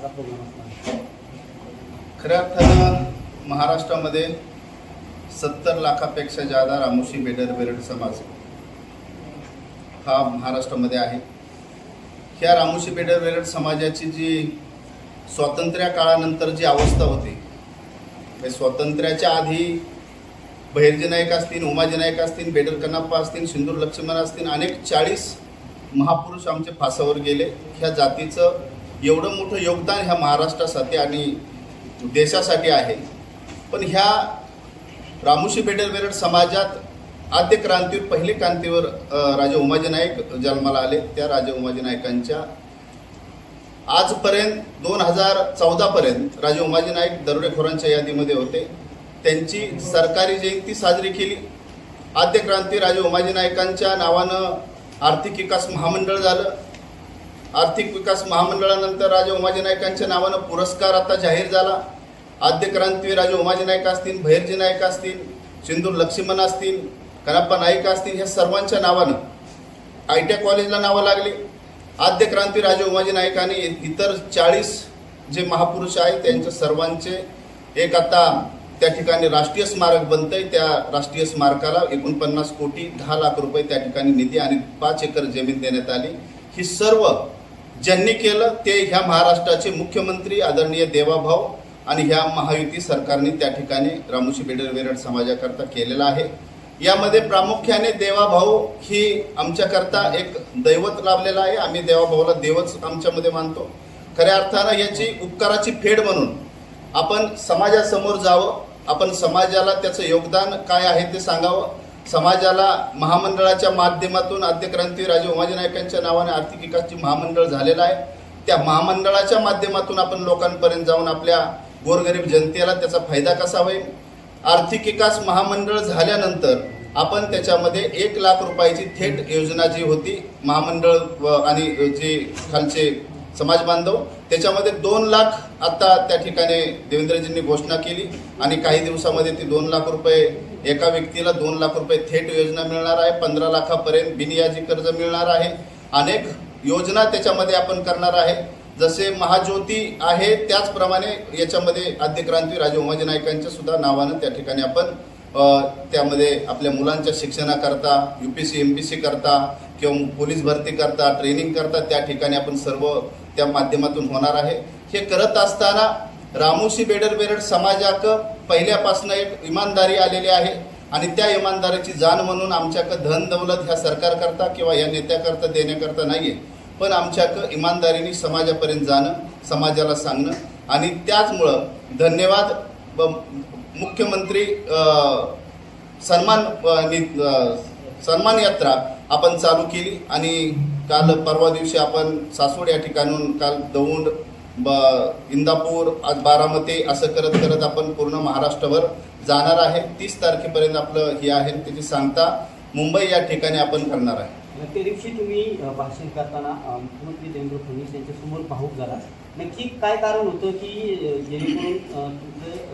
कसा प्रोग्राम असणार खऱ्या अर्थानं महाराष्ट्रामध्ये सत्तर लाखापेक्षा जादा रामोशी बेडर बेरड समाज हा महाराष्ट्रामध्ये आहे. ह्या रामोशी बेडर बेरड समाजाची जी स्वातंत्र्या काळानंतर जी अवस्था होती म्हणजे स्वातंत्र्याच्या आधी बहिर्जी नाईक असतील उमाजी नाईक असतील बेडर कन्नाप्पा असतील सिंदूर लक्ष्मण असतील अनेक चाळीस महापुरुष आमचे फासावर गेले. ह्या जातीचं एवढं मोठं योगदान ह्या महाराष्ट्रासाठी आणि देशासाठी आहे. पण ह्या रामोशी पेटेल बेरड समाजात आद्य क्रांतीवर पहिली क्रांतीवर राजे राजा उमाजी नाईक जन्माला आले. त्या राजा उमाजी नायकांच्या आजपर्यंत दोन हजार चौदापर्यंत राजे उमाजी नाईक दरोडेखोरांच्या यादीमध्ये होते. त्यांची सरकारी जयंती साजरी केली. आद्य क्रांती राजे उमाजी नायकांच्या नावानं आर्थिक विकास महामंडळ झालं. आर्थिक विकास महामंडळानंतर राजे उमाजी नायकांच्या नावानं पुरस्कार आता जाहीर झाला. आद्य क्रांती राजे उमाजी नायक असतील भैरजी नायक असतील सिंदूर लक्ष्मण असतील कनाप्पा नाईक असतील ह्या सर्वांच्या नावानं आय टी आय कॉलेजला नावं लागली. आद्य क्रांती राजे उमाजी नायकाने आणि इतर चाळीस जे महापुरुष आहेत त्यांच्या सर्वांचे एक आता त्या ठिकाणी राष्ट्रीय स्मारक बनतंय. त्या राष्ट्रीय स्मारकाला एकोणपन्नास कोटी दहा लाख रुपये त्या ठिकाणी निधी आणि पाच एकर जमीन देण्यात आली. ही सर्व ज्यांनी केलं ते ह्या महाराष्ट्राचे मुख्यमंत्री आदरणीय देवाभाऊ आणि ह्या महायुती सरकारने त्या ठिकाणी रामोशी बेडर वेरड समाजाकरता केलेलं आहे. यामध्ये प्रामुख्याने देवाभाऊ ही आमच्याकरता एक दैवत लाभलेला आहे. आम्ही देवाभाऊला देवच आमच्यामध्ये मानतो. खऱ्या अर्थानं याची उपकाराची फेड म्हणून आपण समाजासमोर जावं आपण समाजाला त्याचं योगदान काय आहे ते सांगावं समाजाला महामंडळाच्या माध्यमातून आद्यक्रांती राजे उमाजी नायकांच्या नावाने आर्थिक विकासची महामंडळ झालेलं आहे. त्या महामंडळाच्या माध्यमातून आपण लोकांपर्यंत जाऊन आपल्या गोरगरीब जनतेला त्याचा फायदा कसा होईल? आर्थिक विकास महामंडळ झाल्यानंतर आपण त्याच्यामध्ये एक लाख रुपयाची थेट योजना जी होती महामंडळ व- आणि जे खालचे समाज बांधव त्याच्यामध्ये दोन लाख आत्ता त्या ठिकाणी देवेंद्रजींनी घोषणा केली आणि काही दिवसामध्ये ती दोन लाख रुपये एका व्यक्तीला दोन लाख रुपये थेट योजना मिळणार आहे. पंधरा लाखापर्यंत बिनयाजी कर्ज मिळणार आहे. अनेक योजना त्याच्यामध्ये आपण करणार आहे. जसे महाज्योती आहे त्याचप्रमाणे याच्यामध्ये आद्यक्रांती राजे उमाजी नायकांच्या सुद्धा नावानं त्या ठिकाणी आपण त्यामध्ये आपल्या मुलांच्या शिक्षणाकरता U P C M P C करता किंवा पोलीस भरती करता ट्रेनिंग करता त्या ठिकाणी आपण सर्व त्या माध्यमातून होणार आहे. हे करत असताना रामोशी बेडर बेरड समाजाक पहिल्यापासून एक इमानदारी आलेली आहे आणि त्या इमानदारीची जाण म्हणून आमच्याकडं धन दौलत ह्या सरकारकरता किंवा या नेत्याकरता देण्याकरता आहे पण आमच्याकडं इमानदारीने समाजापर्यंत जाणं समाजाला सांगणं आणि त्याचमुळं धन्यवाद व मुख्यमंत्री सन्मान नि- सन्मान यात्रा आपण चालू केली आणि काल परवा दिवशी आपण सासवड या ठिकाणून काल दौंड ब इंदापूर आज बारामती असं करत करत आपण पूर्ण महाराष्ट्रभर जाणार आहे. तीस तारखेपर्यंत आपलं हे आहे त्याची सांगता मुंबई या ठिकाणी आपण करणार आहे. त्या दिवशी तुम्ही भाषण करताना मुख्यमंत्री देवेंद्र फडणवीस यांच्या समोर भाऊक झाला नक्की काय कारण होतं की जेणेकरून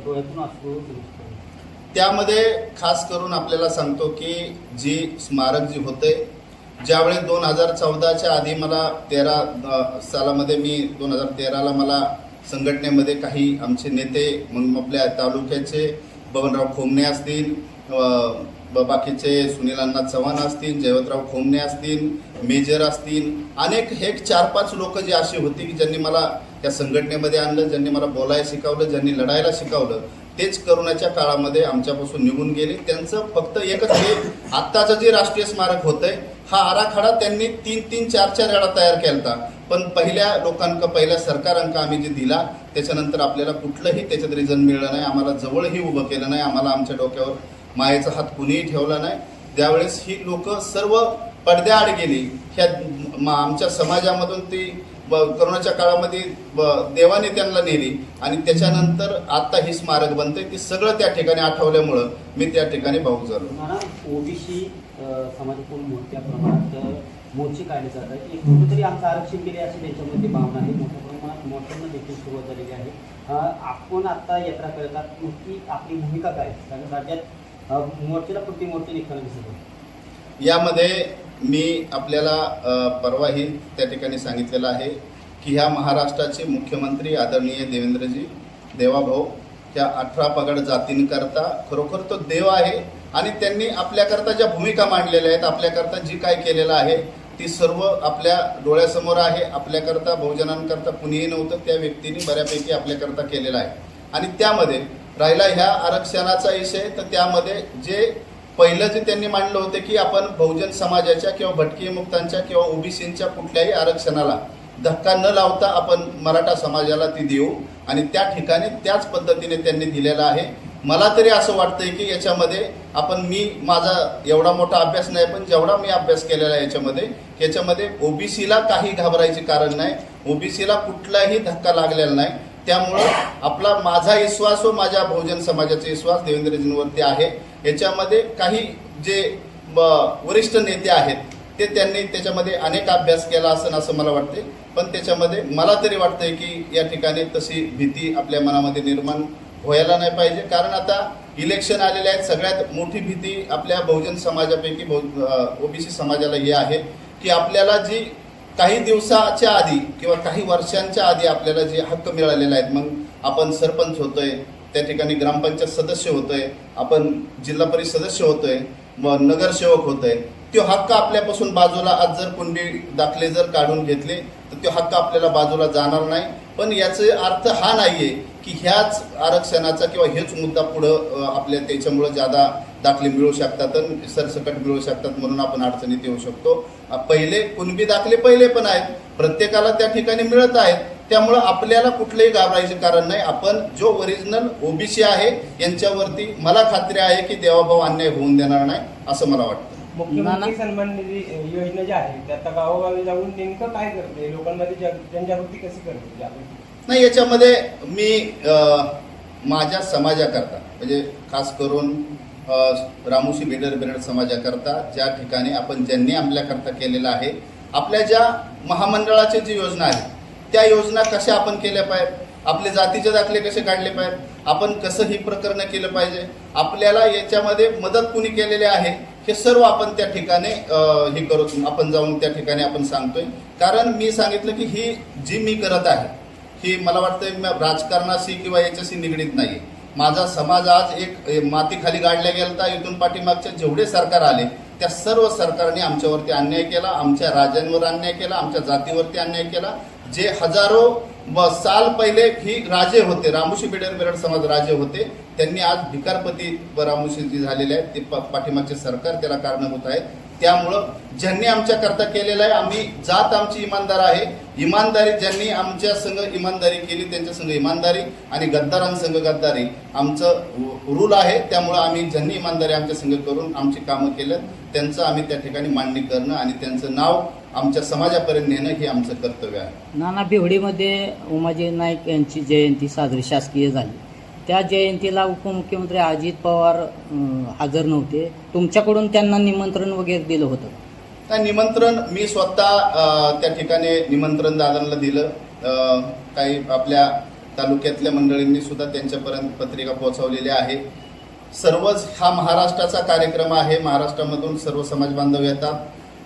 डोळ्यातून असतो त्यामध्ये खास करून आपल्याला सांगतो की जी स्मारक जी होते ज्यावेळी दोन हजार चौदाच्या आधी मला तेरा सालामध्ये मी दोन हजार तेराला मला संघटनेमध्ये काही आमचे नेते मग आपल्या तालुक्याचे बबनराव खोमणे असतील बाकीचे सुनील अण्णा चव्हाण असतील जयवंतराव खोमणे असतील मेजर असतील अनेक हे चार पाच लोक जे अशी होती की ज्यांनी मला त्या संघटनेमध्ये आणलं ज्यांनी मला बोलायला शिकवलं ज्यांनी लढायला शिकवलं तेच करोनाच्या काळामध्ये आमच्यापासून निघून गेले. त्यांचं फक्त एकच हे आत्ताचं जे राष्ट्रीय स्मारक होतंय हा आराखडा त्यांनी तीन तीन चार चार वेळा तयार केला होता पण पहिल्या लोकांका पहिल्या सरकारांका आम्ही जे दिला त्याच्यानंतर आपल्याला कुठलंही त्याच्यात रिझन मिळलं नाही आम्हाला जवळही उभं केलं नाही आम्हाला आमच्या डोक्यावर मायेचा हात कुणीही ठेवला नाही. त्यावेळेस ही लोक सर्व पडद्याआड गेली. ह्या आमच्या समाजामधून ती ब- करोनाच्या काळामध्ये ब- देवाने त्यांना नेली आणि त्याच्यानंतर आता ही स्मारक बनते ती सगळं त्या ठिकाणी आठवल्यामुळं मी त्या ठिकाणी भाऊक झालो. ओबीसी समाजातून मोठ्या प्रमाणात मोर्चे काढले जातात एक कुठेतरी आमचं आरक्षण केले अशी त्यांच्यामध्ये भावना आहे. मोठ्या प्रमाणात मोठ्यांना देखील सुरुवात झालेली आहे. आपण आता यात्रा करतात नक्की आपली भूमिका काय? कारण राज्यात मोर्चेला प्रति मोर्चे निघताना दिसत आहे यामध्ये मी आपल्याला परवाही त्या ठिकाणी सांगितलेलं आहे की ह्या महाराष्ट्राचे मुख्यमंत्री आदरणीय देवेंद्रजी देवाभाऊ ह्या अठरा पगड जातींकरता खरोखर तो देव आहे. आणि त्यांनी आपल्याकरता ज्या भूमिका मांडलेल्या आहेत आपल्याकरता जी काय केलेलं आहे ती सर्व आपल्या डोळ्यासमोर आहे. आपल्याकरता बहुजनांकरता कुणीही नव्हतं त्या व्यक्तीने बऱ्यापैकी आपल्याकरता केलेलं आहे. आणि त्यामध्ये राहिला ह्या आरक्षणाचा विषय तर त्यामध्ये जे पहिलं जे त्यांनी मांडलं होतं की आपण बहुजन समाजाच्या किंवा भटकी मुक्तांच्या किंवा ओबीसींच्या कुठल्याही आरक्षणाला धक्का न लावता आपण मराठा समाजाला ती देऊ. आणि त्या ठिकाणी त्याच पद्धतीने त्यांनी दिलेलं आहे. मला तरी असं वाटतंय की याच्यामध्ये आपण मी माझा एवढा मोठा अभ्यास नाही पण जेवढा मी अभ्यास केलेला आहे याच्यामध्ये याच्यामध्ये ओबीसीला काही घाबरायचे कारण नाही. ओबीसीला कुठलाही धक्का लागलेला नाही. त्यामुळं आपला माझा विश्वास व माझ्या बहुजन समाजाचा विश्वास देवेंद्रजींवरती आहे. याच्यामध्ये काही जे ब, वरिष्ठ नेते आहेत ते त्यांनी त्याच्यामध्ये अनेक अभ्यास केला असं असं मला वाटते पण त्याच्यामध्ये मला तरी वाटतंय की या ठिकाणी तशी भीती आपल्या मनामध्ये निर्माण व्हायला नाही पाहिजे. कारण आता इलेक्शन आलेले आहेत. सगळ्यात मोठी भीती आपल्या बहुजन समाजापैकी बहु ओबीसी समाजाला ही आहे की आपल्याला जी काही दिवसाच्या आधी किंवा काही वर्षांच्या आधी आपल्याला जे हक्क मिळालेले आहेत मग आपण सरपंच होतोय त्या ठिकाणी ग्रामपंचायत सदस्य होतोय आपण जिल्हा परिषद सदस्य होतोय मग नगरसेवक होतोय तो हक्क आपल्यापासून बाजूला आज जर कुंडी दाखले जर काढून घेतले तर तो हक्क आपल्याला बाजूला जाणार नाही. पण याचा अर्थ हा नाही आहे की ह्याच आरक्षणाचा किंवा हेच मुद्दा पुढं आपल्या त्याच्यामुळं ज्यादा दाखले मिळू शकतात आणि सरसकट मिळू शकतात म्हणून आपण अडचणीत येऊ शकतो. पहिले कुणबी दाखले पहिले पण आहेत. प्रत्येकाला त्या ठिकाणी मिळत आहेत. त्यामुळं आपल्याला कुठलंही घाबरायचे कारण नाही. आपण जो ओरिजिनल ओबीसी आहे यांच्यावरती मला खात्री आहे की देवाभाव अन्याय होऊन देणार नाही असं मला वाटतं. मुख्यमंत्री सन्मान निधी योजना जी आहे ती आता गावोगावी जाऊन नेमकं काय करते? लोकांमध्ये जन- जनजागृती कशी करते? नाही याच्यामध्ये मी माझ्या समाजाकरता म्हणजे खास करून रामोशी बिडर बिरड समाजाकरता ज्या ठिकाणी आपण ज्यांनी आपल्याकरता केलेलं आहे आपल्या ज्या महामंडळाच्या जी योजना आहेत त्या योजना कशा आपण केल्या पाहिजेत? आपले जातीचे दाखले कसे काढले पाहिजेत? आपण कसं ही प्रकरणं केलं पाहिजे? आपल्याला याच्यामध्ये मदत कुणी केलेली आहे? हे सर्व आपण त्या ठिकाणी हे करू आपण जाऊन त्या ठिकाणी आपण सांगतोय. कारण मी सांगितलं की ही जी मी करत आहे ही मला वाटतं राजकारणाशी किंवा याच्याशी निगडीत नाही माझा समाज आज एक मातीखाली गाडल्या गेलता इथून पाठीमागचे जेवढे सरकार आले त्या सर्व सरकारने आमच्यावरती अन्याय केला आमच्या राजांवर अन्याय केला आमच्या जातीवरती अन्याय केला. जे हजारो व साल पहिले ही राजे होते रामोशी बिडर बिरड समाज राजे होते त्यांनी आज भिकारपती व जी झालेले आहेत ते प- पाठीमागचे सरकार त्याला कारणीभूत आहेत. त्यामुळं ज्यांनी आमच्याकरता केलेलं आहे आम्ही जात आमची इमानदार आहे. इमानदारी ज्यांनी आमच्या संघ इमानदारी केली त्यांच्या संघ इमानदारी आणि गद्दारांसंघ गद्दारी. आमचं रूल आहे त्यामुळं आम्ही ज्यांनी इमानदारी आमच्या संघ करून आमची कामं केलं त्यांचं आम्ही त्या ठिकाणी मांडणी करणं आणि त्यांचं नाव आमच्या समाजापर्यंत नेणं हे आमचं कर्तव्य आहे. नाना भिवडीमध्ये उमाजी नाईक यांची जयंती साजरी शासकीय झाली. त्या जयंतीला उपमुख्यमंत्री अजित पवार हजर नव्हते. तुमच्याकडून त्यांना निमंत्रण वगैरे दिलं होतं? काय निमंत्रण मी स्वतः त्या ठिकाणी निमंत्रण दादांना दिलं. काही आपल्या तालुक्यातल्या मंडळींनी सुद्धा त्यांच्यापर्यंत पत्रिका पोहोचवलेल्या आहे. सर्वच हा महाराष्ट्राचा कार्यक्रम आहे. महाराष्ट्रामधून सर्व समाज बांधव येतात.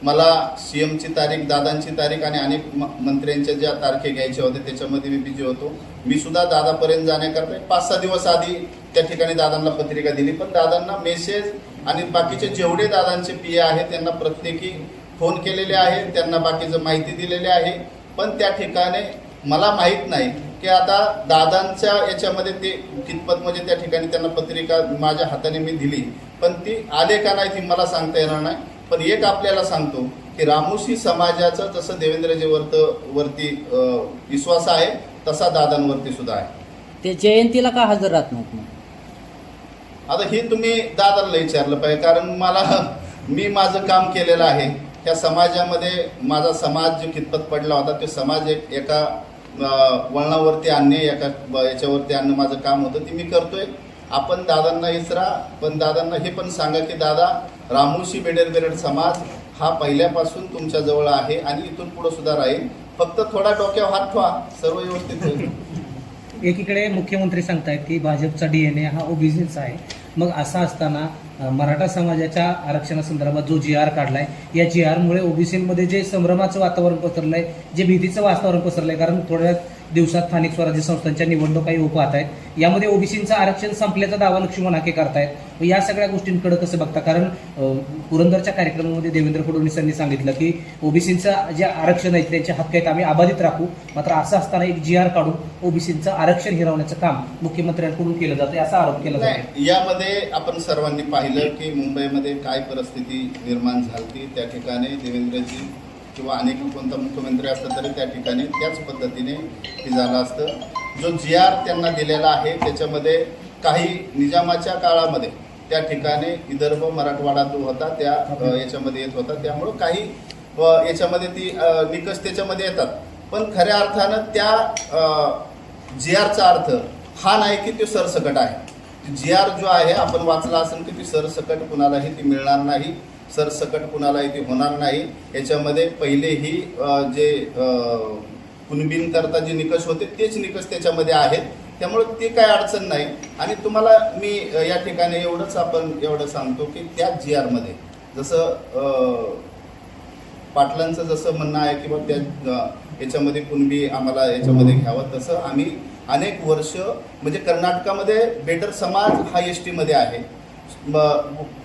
मला सी एमची तारीख दादांची तारीख आणि अनेक म- मंत्र्यांच्या ज्या तारखे घ्यायच्या होत्या त्याच्यामध्ये मी बिझी होतो. मी सुद्धा दादापर्यंत जाण्याकरता एक पाच सहा दिवस आधी त्या ठिकाणी दादांना पत्रिका दिली. पण दादांना मेसेज आणि बाकीचे जेवढे दादांचे पी आहेत त्यांना प्रत्येकी फोन केलेले आहेत त्यांना बाकीचं माहिती दिलेली आहे. पण त्या ठिकाणी मला माहीत नाही की आता दादांच्या याच्यामध्ये ते कितपत म्हणजे त्या ठिकाणी त्यांना पत्रिका माझ्या हाताने मी दिली. पण ती आले का नाही ती मला सांगता येणार नाही. पण एक आपल्याला सांगतो की रामोशी समाजाचं जसं देवेंद्रजी वर्त वरती विश्वास आहे तसा दादांवरती सुद्धा आहे. ते जयंतीला का हजर राहत नाहीत आता हे तुम्ही दादाला विचारलं पाहिजे कारण मला मी माझं काम केलेलं आहे. त्या समाजामध्ये माझा समाज जो कितपत पडला होता तो समाज एक एका वळणावरती आणणे एका याच्यावरती आणणं माझं काम होतं ते मी करतोय. आपण दादांना इसरा पण दादांना हे पण सांगा की दादा रामोशी बेडर बेरड समाज हा पहिल्यापासून तुमच्या जवळ आहे आणि इथून पुढे सुद्धा राहील. फक्त थोडा डोक्यावर हात ठेवा सर्व व्यवस्थित होईल. एकीकडे मुख्यमंत्री सांगतायत की भाजपचा डीएनए हा ओबीसीचा आहे. मग असा असताना मराठा समाजाच्या आरक्षणासंदर्भात जो जी आर काढलाय या जी आरमुळे ओबीसीमध्ये जे संभ्रमाचं वातावरण पसरलंय जे भीतीचं वातावरण पसरलंय कारण थोड्या दिवसात स्थानिक स्वराज्य संस्थांच्या निवडणुकाही होत आहेत यामध्ये ओबीसीचं आरक्षण संपल्याचा दावा लक्ष्मण हाके करतायत. या सगळ्या गोष्टींकडे कसं बघता? कारण पुरंदरच्या कार्यक्रमामध्ये देवेंद्र फडणवीसांनी सांगितलं की ओबीसीचं जे आरक्षण आहे त्यांचे हक्क आहेत आम्ही अबाधित राखू. मात्र असं असताना एक जी आर काढून ओबीसीचं आरक्षण हिरावण्याचं काम मुख्यमंत्र्यांकडून केलं जातं. असा आरोप केला जातो. यामध्ये आपण सर्वांनी पाहिलं की मुंबईमध्ये काय परिस्थिती निर्माण झाली त्या ठिकाणी देवेंद्रजी किंवा अनेक कोणता मुख्यमंत्री असला तरी त्या ठिकाणी त्याच पद्धतीने हे झालं असतं. जो जी आर त्यांना दिलेला आहे त्याच्यामध्ये काही निजामाच्या काळामध्ये त्या ठिकाणी विदर्भ मराठवाडा जो होता त्या याच्यामध्ये येत होता. त्यामुळं काही याच्यामध्ये ती निकष त्याच्यामध्ये येतात. पण खऱ्या अर्थानं त्या जी आरचा अर्थ हा नाही की तो सरसकट आहे. जी आर जो आहे आपण वाचला असेल की ती सरसकट कुणालाही ती मिळणार नाही. सरसकट कुणालाही ती होणार नाही. याच्यामध्ये पहिलेही ही जे कुणबींकरता जे निकष होते तेच निकष त्याच्यामध्ये आहेत. त्यामुळे ते काय अडचण नाही. आणि तुम्हाला मी या ठिकाणी एवढंच आपण एवढं सांगतो की त्या जी आरमध्ये जसं पाटलांचं जसं म्हणणं आहे की बाबा त्या याच्यामध्ये कुणबी आम्हाला याच्यामध्ये घ्यावं तसं आम्ही अनेक वर्ष म्हणजे कर्नाटकामध्ये बेटर समाज हा एस टीमध्ये आहे.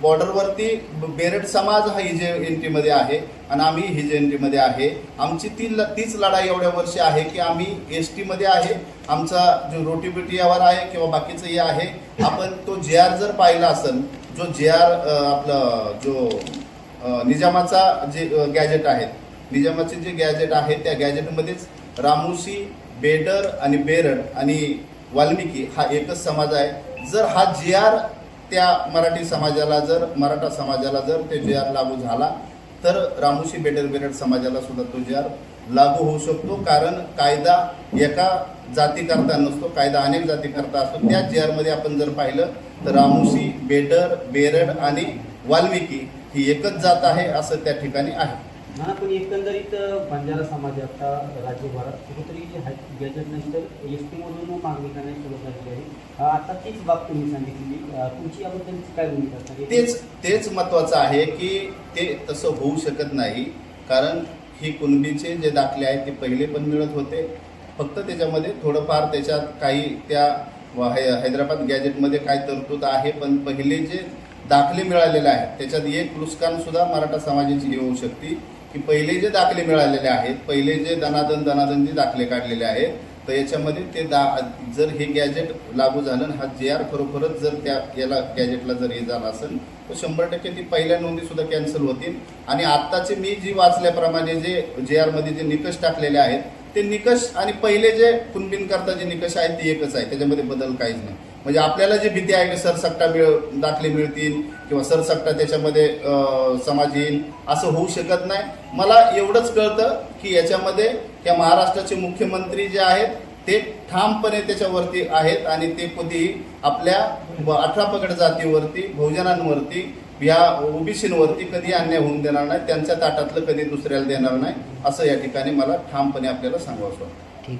बॉर्डरवरती बेरड समाज हा हिजे एन टीमध्ये आहे आणि आम्ही हिजे एन टीमध्ये आहे. आमची ती ल- तीच लढाई एवढ्या वर्षी आहे की आम्ही एस टीमध्ये आहे. आमचा जो रोटीबिटी यावर आहे किंवा बाकीचं हे आहे आपण तो जे आर जर पाहिला असेल जो जे आर आपलं जो निजामाचा जे गॅजेट आहेत निजामाचे जे गॅजेट आहे त्या गॅजेटमध्येच रामोशी बेडर आणि बेरड आणि वाल्मिकी हा एकच समाज आहे. जर हा जे आर त्या मराठी समाजाला जर मराठा समाजाला जर ते जे आर लागू झाला तर रामोशी बेटर बेरड समाजाला सुद्धा तो जे आर लागू होऊ शकतो. कारण कायदा एका जातीकरता नसतो कायदा अनेक जातीकरता असतो. त्या जे आरमध्ये आपण जर पाहिलं तर रामोशी बेडर बेरड आणि वाल्मिकी ही एकच जात आहे असं त्या ठिकाणी आहे. ना पण एकंदरीत बंजारा समाज आता राज्यभरात कुठेतरी जे हाय गॅजेट नंतर एस टीमधून मागणी करण्यास सुरुवात झाली आहे. आता तीच बाब तुम्ही सांगितली. तुमची याबद्दलची काय भूमिका असणार? तेच तेच महत्वाचं आहे की ते तसं होऊ शकत नाही कारण ही कुणबीचे जे दाखले आहेत ते पहिले पण मिळत होते. फक्त त्याच्यामध्ये थोडंफार त्याच्यात काही त्या है- हैदराबाद गॅजेटमध्ये काय तरतूद आहे पण पहिले जे दाखले मिळालेले आहेत त्याच्यात एक नुकसान सुद्धा मराठा समाजाची ही होऊ शकते. की पहिले जे दाखले मिळालेले आहेत पहिले जे दनादन दनादन जे दाखले काढलेले आहेत तर याच्यामध्ये ते दा जर हे गॅजेट लागू झालं आणि हा जे आर खरोखरच जर त्या याला गॅजेटला जर हे झालं असेल तर शंभर टक्के ती पहिल्या नोंदीसुद्धा कॅन्सल होतील. आणि आत्ताचे मी जी वाचल्याप्रमाणे जे जे आरमध्ये जे निकष टाकलेले आहेत ते निकष आणि पहिले जे कुणबींकरता जे निकष आहेत ते एकच आहे त्याच्यामध्ये बदल काहीच नाही. म्हणजे आपल्याला जी भीती आहे की सरसकटा मिळ दाखले मिळतील किंवा सरसकटा त्याच्यामध्ये समाज येईल असं होऊ शकत नाही. मला एवढंच कळतं की याच्यामध्ये त्या महाराष्ट्राचे मुख्यमंत्री जे आहेत ते ठामपणे त्याच्यावरती आहेत आणि ते कधी आपल्या ब- अठरा पगड जातीवरती बहुजनांवरती या ओबीसींवरती कधी अन्याय होऊन देणार नाही त्यांच्या ताटातलं कधी दुसऱ्याला देणार नाही असं या ठिकाणी मला ठामपणे आपल्याला सांगावं वाटतं.